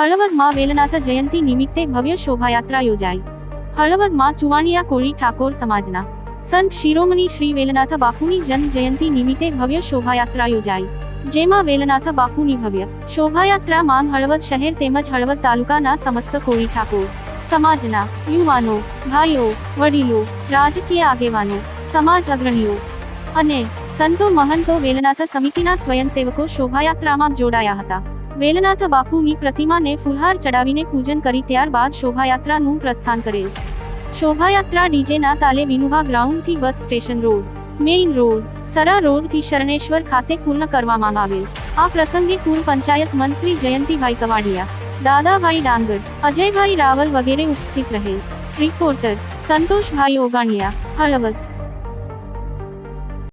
હળવદમાં વેલનાથ જયંતિ નિમિત્તે ભવ્ય શોભાયાત્રા યોજાઈ. હળવદમાં ચુવાણિયા કોળી ઠાકોર સમાજના સંત શિરોમણી શ્રી વેલનાથ બાપુની જન્મ જયંતિ નિમિત્તે ભવ્ય શોભાયાત્રા યોજાઈ. જેમાં વેલનાથ બાપુની ભવ્ય શોભાયાત્રા માં હળવદ શહેર તેમજ હળવદ તાલુકાના સમસ્ત કોળી ઠાકોર સમાજના યુવાનો, ભાઈઓ, વડીલો, રાજકીય આગેવાનો, સમાજ અગ્રણીઓ અને સંતો મહંતો વેલનાથ સમિતિના સ્વયંસેવકો શોભાયાત્રામાં જોડાયા હતા. વેલનાથ બાપુની પ્રતિમાને ફુલહાર ચડાવીને પૂજન કરી ત્યારબાદ શોભાયાત્રાનું પ્રસ્થાન કરેલ. શોભાયાત્રા ડીજેના તાલે Vinubha ગ્રાઉન્ડથી bus station road, main road, Sara રોડથી Sharaneshwar ખાતે પૂર્ણ કરવામાં આવેલ. આ પ્રસંગે પૂર્વ પંચાયત મંત્રી જયંતિભાઈ કવાડિયા, દાદાભાઈ ડાંગર, અજયભાઈ રાવલ વગેરે ઉપસ્થિત રહેલ. રિપોર્ટર, સંતોષભાઈ ઓગાણિયા, હળવદ.